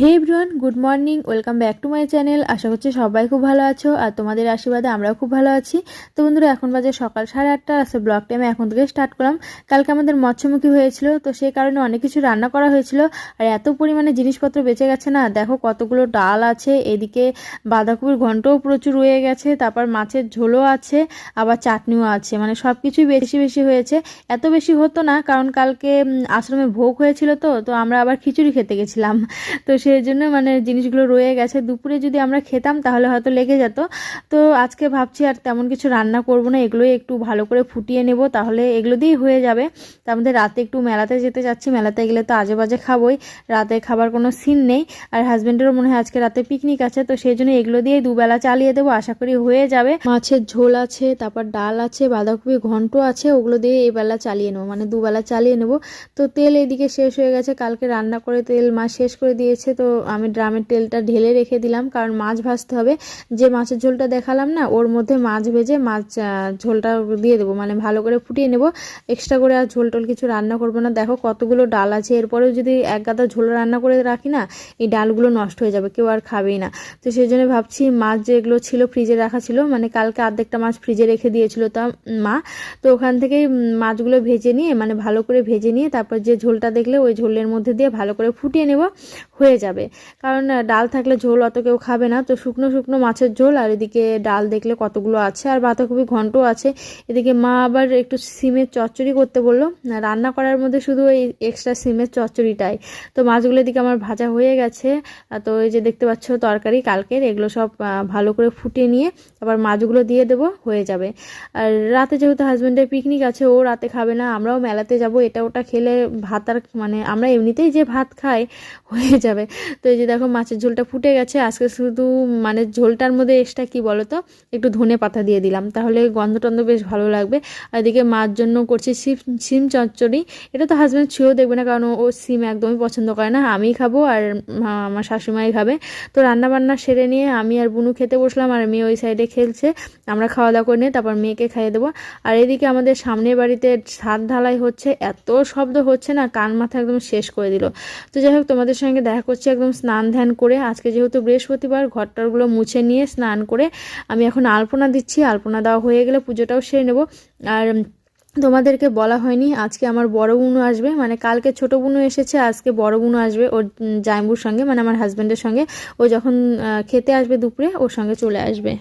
Hey everyone good morning welcome back to my channel আশা করছি সবাই খুব ভালো আছো আর তোমাদের আশীর্বাদে আমরাও খুব ভালো আছি। তো বন্ধুরা, এখন বাজে সকাল সাড়ে আটটা আসলে ব্লগটা আমি এখন থেকে স্টার্ট করলাম। কালকে আমাদের মৎস্যমুখী হয়েছিল, তো সেই কারণে অনেক কিছু রান্না করা হয়েছিল। আর এত পরিমাণে জিনিসপত্র বেঁচে গেছে না। দেখো কতগুলো ডাল আছে, এদিকে বাঁধাকপির ঘন্টও প্রচুর রয়ে গেছে, তারপর মাছের ঝোলও আছে, আবার চাটনিও আছে। মানে সব কিছুই বেশি বেশি হয়েছে। এত বেশি হতো না, কারণ কালকে আশ্রমে ভোগ হয়েছিল তো তো আমরা আবার খিচুড়ি খেতে গেছিলাম। তো সেই জন্য মানে জিনিসগুলো রয়ে গেছে। দুপুরে যদি আমরা খেতাম তাহলে হয়তো লেগে যেত। তো আজকে ভাবছি আর তেমন কিছু রান্না করব না, এগুলোই একটু ভালো করে ফুটিয়ে নেব। তাহলে এগুলো দিয়েই হয়ে যাবে। তার মধ্যে রাতে একটু মেলাতে যেতে যাচ্ছি মেলাতে গেলে তো আজে বাজে খাবোই। রাতে খাবার কোনো সিন নেই। আর হাজব্যান্ডেরও মনে হয় আজকে রাতে পিকনিক আছে, তো সেই জন্য এগুলো দিয়ে দুবেলা চালিয়ে দেবো। আশা করি হয়ে যাবে। মাছের ঝোল আছে, তারপর ডাল আছে, বাঁধাকপি ঘন্ট আছে, ওগুলো দিয়ে এই বেলা চালিয়ে নেব। মানে দুবেলা চালিয়ে নেব। তো তেল এদিকে শেষ হয়ে গেছে, কালকে রান্না করে তেল মাছ শেষ করে দিয়েছে। তো আমি ড্রামের তেলটা ঢেলে রেখে দিলাম, কারণ মাছ ভাজতে হবে। যে মাছের ঝোলটা দেখালাম না, ওর মধ্যে মাছ ভেজে মাছ ঝোলটা দিয়ে দেবো। মানে ভালো করে ফুটিয়ে নেব। এক্সট্রা করে আর ঝোল টোল কিছু রান্না করব না। দেখো কতগুলো ডাল আছে। এরপরেও যদি এক গাদা ঝোল রান্না করে রাখি না, এই ডালগুলো নষ্ট হয়ে যাবে, কেউ আর খাবেই না। তো সেই জন্য ভাবছি মাছ যেগুলো ছিল ফ্রিজে রাখা ছিল মানে কালকে অর্ধেকটা মাছ ফ্রিজে রেখে দিয়েছিল তা মা। তো ওখান থেকেই মাছগুলো ভেজে নিয়ে মানে ভালো করে ভেজে নিয়ে, তারপর যে ঝোলটা দেখলে ওই ঝোলের মধ্যে দিয়ে ভালো করে ফুটিয়ে নেব। হয়ে যাবে। কারণ ডাল থাকলে ঝোল অত কেউ খাবে না। তো শুকনো শুকনো মাছের ঝোল আর এদিকে ডাল দেখলে কতগুলো আছে। আর বাঁধাকপি ঘন্টও আছে। এদিকে মা আবার একটু সিমের চচ্চড়ি করতে বলল। রান্না করার মধ্যে শুধু এই এক্সট্রা সিমের চচ্চড়িটাই। তো মাছগুলো এদিকে আমার ভাজা হয়ে গেছে। তো এই যে দেখতে পাচ্ছ তরকারি কালকের, এগুলো সব ভালো করে ফুটিয়ে নিয়ে আবার মাছগুলো দিয়ে দেবো, হয়ে যাবে। আর রাতে যেহেতু হাজব্যান্ডের পিকনিক আছে, ও রাতে খাবে না, আমরাও মেলাতে যাব। এটা ওটা খেলে ভাত আর মানে আমরা এমনিতেই যে ভাত খাই, হয়ে যাবে। তো এই যে দেখো মাছের ঝোলটা ফুটে গেছে। আজকে শুধু মানে ঝোলটার মধ্যে এক্সট্রা কি বলো তো একটু ধনে পাতা দিয়ে দিলাম। তাহলে গন্ধ টন্ধ বেশ ভালো লাগবে। আর এদিকে মার জন্য করছি সিম সিম চচ্চড়ি। এটা তো হাজব্যান্ড ছুঁয়েও দেখবে না, কারণ ও সিম একদমই পছন্দ করে না। আমিই খাব আর আমার শাশুমাই খাবে। তো রান্না বান্না সেরে নিয়ে আমি আর বুনু খেতে বসলাম আর মেয়ে ওই সাইডে খেলছে। আমরা খাওয়া দাওয়া করে নিয়ে তারপর মেয়েকে খাইয়ে দেবো। আর এদিকে আমাদের সামনের বাড়িতে ছাদ ঢালাই হচ্ছে। এত শব্দ হচ্ছে না, কান মাথা একদম শেষ করে দিল। তো যাই হোক, তোমাদের সঙ্গে দেখা করছি। একদম স্নান ধ্যান করে, আজকে যেহেতু বৃহস্পতিবার, ঘরটারগুলো মুছে নিয়ে স্নান করে আমি এখন আলপনা দিচ্ছি। আলপনা দেওয়া হয়ে গেলে পুজোটাও সেরে নেব। আর তোমাদেরকে বলা হয়নি, আজকে আমার বড় বোনও আসবে। মানে কালকে ছোট বোনও এসেছে, আজকে বড় বোনও আসবে ওর জায়ম্বুর সঙ্গে মানে আমার হাজব্যান্ডের সঙ্গে। ও যখন খেতে আসবে দুপুরে, ওর সঙ্গে চলে আসবে।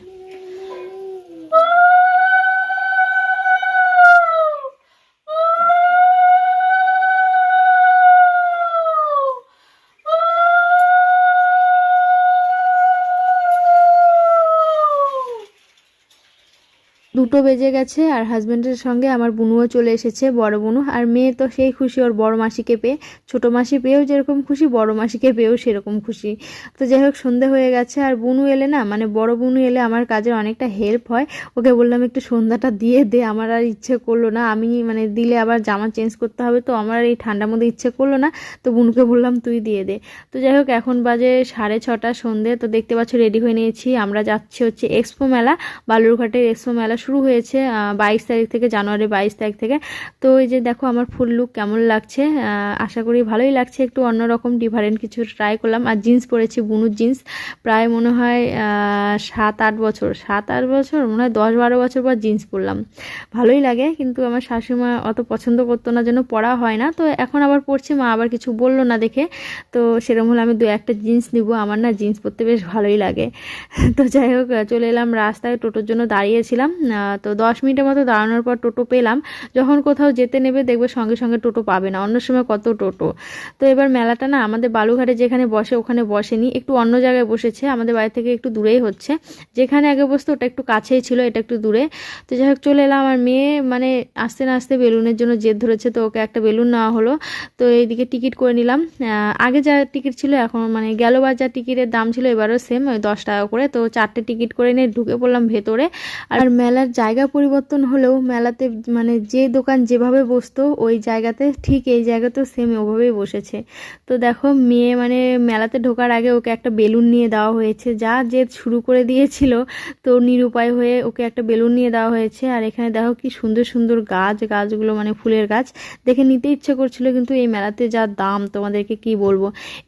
দুটো বেজে গেছে আর হাজব্যান্ডের সঙ্গে আমার বুনুও চলে এসেছে, বড় বুনু। আর মেয়ে তো সেই খুশি, ওর বড় মাসিকে পেয়ে, ছোটো মাসি পেয়েও যেরকম খুশি, বড় মাসিকে পেয়েও সেরকম খুশি। তো যাই হোক, সন্ধে হয়ে গেছে আর বুনু এলে না মানে বড় বুনু এলে আমার কাজের অনেকটা হেল্প হয়। ওকে বললাম, একটু সন্ধ্যাটা দিয়ে দে, আমার আর ইচ্ছে করল না। আমি মানে দিলে আবার জামা চেঞ্জ করতে হবে, তো আমার এই ঠান্ডার মধ্যে ইচ্ছে করল না। তো বুনুকে বললাম, তুই দিয়ে দে। তো যাই হোক, এখন বাজে সাড়ে ছটা সন্ধে, তো দেখতে পাচ্ছ রেডি হয়ে নিয়েছি। আমরা যাচ্ছি হচ্ছে এক্সপো মেলা, বালুরঘাটের এক্সপো মেলা। শুরু হয়েছে বাইশ তারিখ থেকে, জানুয়ারি বাইশ তারিখ থেকে। তো এই যে দেখো আমার ফুল লুক কেমন লাগছে আশা করি ভালোই লাগছে। একটু অন্যরকম ডিফারেন্ট কিছু ট্রাই করলাম। আর জিন্স পরেছি, বুনুর জিন্স প্রায় মনে হয় সাত আট বছর, সাত আট বছর, মনে হয় দশ বারো বছর পর জিন্স পরলাম। ভালোই লাগে, কিন্তু আমার শাশুড়িমা অত পছন্দ করতো না জন্য পরা হয় না। তো এখন আবার পরছি, মা আবার কিছু বলল না দেখে। তো সেরকম হলে আমি দু একটা জিন্স নিব। আমার না জিন্স পরতে বেশ ভালোই লাগে। তো যাই হোক, চলে এলাম রাস্তায়, টোটোর জন্য দাঁড়িয়েছিলাম। তো দশ মিনিটের মতো দাঁড়ানোর পর টোটো পেলাম। যখন কোথাও যেতে নেবে দেখবে সঙ্গে সঙ্গে টোটো পাবে না। অন্য সময় কত টোটো। তো এবার মেলাটা না আমাদের বালুঘাটে যেখানে বসে ওখানে বসেনি। একটু অন্য জায়গায় বসেছে। আমাদের বাড়ি থেকে একটু দূরেই হচ্ছে। যেখানে আগে বসতো ওটা একটু কাছেই ছিল, এটা একটু দূরে। তো যাই হোক, চলে এলাম। আমার মেয়ে মানে আস্তে না আস্তে বেলুনের জন্য জেদ ধরেছে, তো ওকে একটা বেলুন নেওয়া হলো। তো এইদিকে টিকিট করে নিলাম। আগে যা টিকিট ছিল এখন মানে গেলবার যা টিকিটের দাম ছিল এবারও সেম, ওই দশ টাকা করে। তো চারটে টিকিট করে নিয়ে ঢুকে পড়লাম ভেতরে। আর মেলার মেলার জায়গা পরিবর্তন হলেও মেলাতে মানে যে দোকান যেভাবে বসতো, ওই জায়গাতে ঠিক এই জায়গাতেও সেম ওভাবেই বসেছে। তো দেখো, মেয়ে মানে মেলাতে ঢোকার আগে ওকে একটা বেলুন নিয়ে দেওয়া হয়েছে। যা যে শুরু করে দিয়েছিল, তো নিরুপায় হয়ে ওকে একটা বেলুন নিয়ে দেওয়া হয়েছে। আর এখানে দেখো কি সুন্দর সুন্দর গাছ, গাছগুলো মানে ফুলের গাছ। দেখে নিতে ইচ্ছে করছিল, কিন্তু এই মেলাতে যা দাম, তোমাদেরকে কি বলব?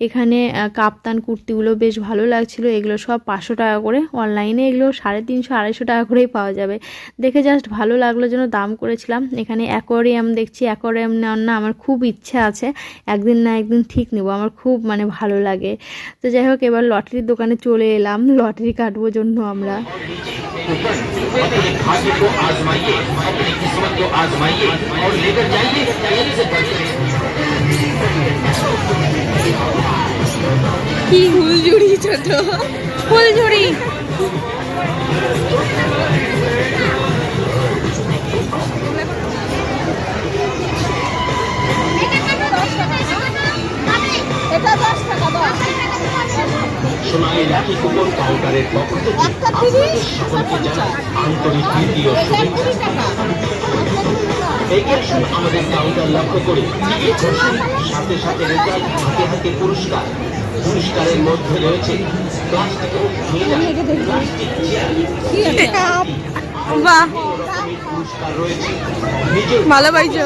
এখানে কাপ্তান কুর্তিগুলো বেশ ভালো লাগছিল। এগুলো সব পাঁচশো টাকা করে। অনলাইনে এগুলো সাড়ে তিনশো, আড়াইশো টাকা করেই পাওয়া যাবে। দেখে জাস্ট ভালো লাগল জন্য দাম করেছিলাম। এখানে অ্যাকোয়ারিয়াম দেখছি অ্যাকোয়ারিয়াম নেওয়ার না আমার খুব ইচ্ছা আছে। একদিন না একদিন ঠিক নেব আমার খুব মানে ভালো লাগে। তো যাই হোক এবার লটারির দোকানে চলে এলাম লটারি কাটবো জন্য আমরা। কি হুলঝুড়ি ছোট। হুলঝুড়ি সোনালী রাখি কুপন কাউন্টারের পক্ষ থেকে একটা সকলকে জানাই আন্তরিক প্রীতি ও শুভেচ্ছা। এগিয়ে আসুন আমাদের কাউন্টার লক্ষ্য করে সাথে সাথে রেজাল্ট হাতে হাতে পুরস্কার। পুরস্কারের মধ্যে রয়েছে প্লাস্টিক চেয়ার। পুরস্কার রয়েছে। ভালো পাইছো।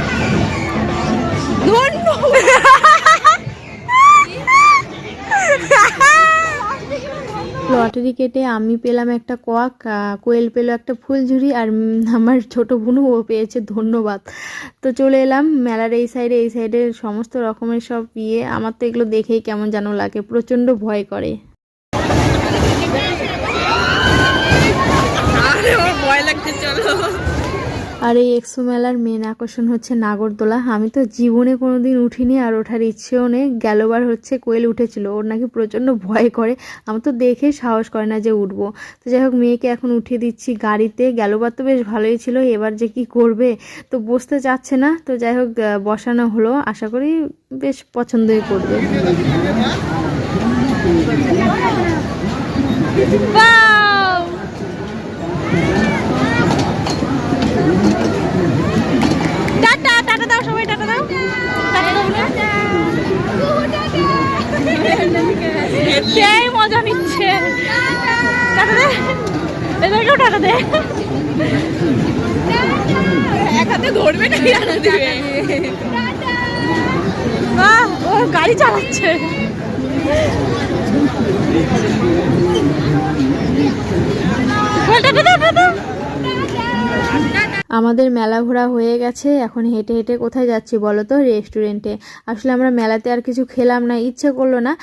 লটারি কেটে আমি পেলাম একটা কোয়াক কোয়েল পেল একটা ফুলঝুরি আর আমার ছোট বোনও ও পেয়েছে, ধন্যবাদ। তো চলে এলাম মেলার এই সাইডে এই সাইডে সমস্ত রকমের সব ইয়ে। আমার তো এগুলো দেখেই কেমন যেন লাগে, প্রচণ্ড ভয় করে। ভয় লাগছে, চলো। আর এই এক্সো মেলার মেন আকর্ষণ হচ্ছে নাগরদোলা। আমি তো জীবনে কোনোদিন উঠিনি আর ওঠার ইচ্ছেও নেই। গেলবার হচ্ছে কোয়েল উঠেছিল। ওর নাকি প্রচণ্ড ভয় করে। আমার তো দেখে সাহস করে না যে উঠবো। তো যাই হোক, মেয়েকে এখন উঠিয়ে দিচ্ছি গাড়িতে। গেলবার তো বেশ ভালোই ছিল। এবার যে কি করবে তো বসতে চাচ্ছে না। তো যাই হোক বসানো হলো। আশা করি বেশ পছন্দই করবে Wow! টাটা টাটা দাও সবাই টাটা দাও টাটা দাও সেই মজা নিচ্ছে টাটা দে টাটা দে। এক হাতে ধরবে না টাটা দিবে বাহ ও গাড়ি চালাচ্ছে। টাটা টাটা দাও আমাদের মেলা ঘোরা হয়ে গেছে, এখন হেঁটে হেঁটে কোথায় যাচ্ছি বলো তো রেস্টুরেন্টে আসলে আমরা মেলাতে আর কিছু খেলাম না, ইচ্ছে করল না।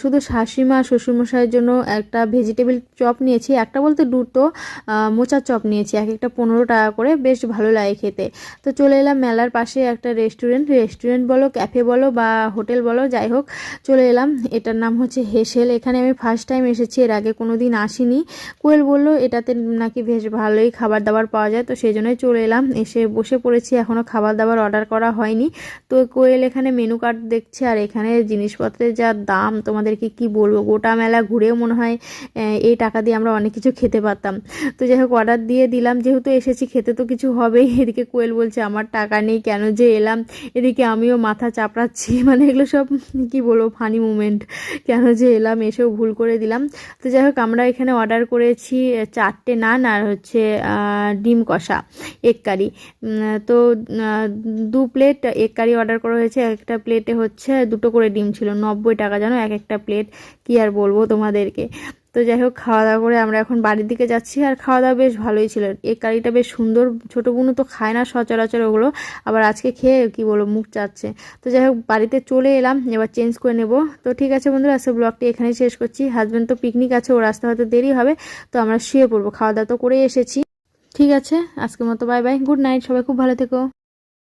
শুধু শাশুড়িমা, শ্বশুরমশাইয়ের জন্য একটা ভেজিটেবল চপ নিয়েছি, একটা বলতে দুটো মোচার চপ নিয়েছি, এক একটা পনেরো টাকা করে, বেশ ভালো লাগে খেতে। তো চলে এলাম মেলার পাশে একটা রেস্টুরেন্ট রেস্টুরেন্ট বলো ক্যাফে বলো বা হোটেল বলো, যাই হোক, চলে এলাম। এটার নাম হচ্ছে হেসেল, এখানে আমি ফার্স্ট টাইম এসেছি, এর আগে কোনো দিন আসিনি। কোয়েল বলল, এটাতে নাকি বেশ ভালোই খাবার দাবার পাওয়া যায় তো সেই জন্যই চলে এলাম। এসে বসে পড়েছি এখনও খাবার দাবার অর্ডার করা হয়নি। তো কোয়েল এখানে মেনু কার্ড দেখছে আর এখানে জিনিসপত্রের যা দাম, তোমাদেরকে কি বলব? গোটা মেলা ঘুরেও মনে হয় এই টাকা দিয়ে আমরা অনেক কিছু খেতে পারতাম। তো যাই হোক অর্ডার দিয়ে দিলাম। যেহেতু এসেছি, খেতে তো কিছু হবেই। এদিকে কোয়েল বলছে, আমার টাকা নেই, কেন যে এলাম? এদিকে আমিও মাথা চাপড়াচ্ছি। মানে এগুলো সব, কি বলব ফানি মুমেন্ট কেন যে এলাম, এসেও ভুল করে দিলাম। তো যাই হোক, আমরা এখানে অর্ডার করেছি চারটে নান আর হচ্ছে ডিম কষা। এগ কারি তো দু প্লেট এগ কারি অর্ডার করা হয়েছে। একটা প্লেটে হচ্ছে দুটো করে ডিম ছিল। নব্বই টাকা জানো, এক একটা প্লেট কি আর বলব তোমাদেরকে? তো যাই হোক, খাওয়া দাওয়া করে আমরা এখন বাড়ির দিকে যাচ্ছি আর খাওয়া দাওয়া বেশ ভালোই ছিল। এগ কারিটা বেশ সুন্দর। ছোটো বোনও তো খায় না সচরাচর ওগুলো। আবার আজকে খেয়ে কি বলব, মুখ চাচ্ছে। তো যাই হোক, বাড়িতে চলে এলাম। এবার চেঞ্জ করে নেব। তো ঠিক আছে বন্ধুরা আজকে ব্লগটি এখানেই শেষ করছি। হাজব্যান্ড তো পিকনিক আছে, ওর আসতে হয়তো দেরি হবে। তো আমরা শুয়ে পড়ব। খাওয়া দাওয়া তো করেই এসেছি। ঠিক আছে আজকের মতো বাই বাই গুড নাইট সবাই খুব ভালো থেকো।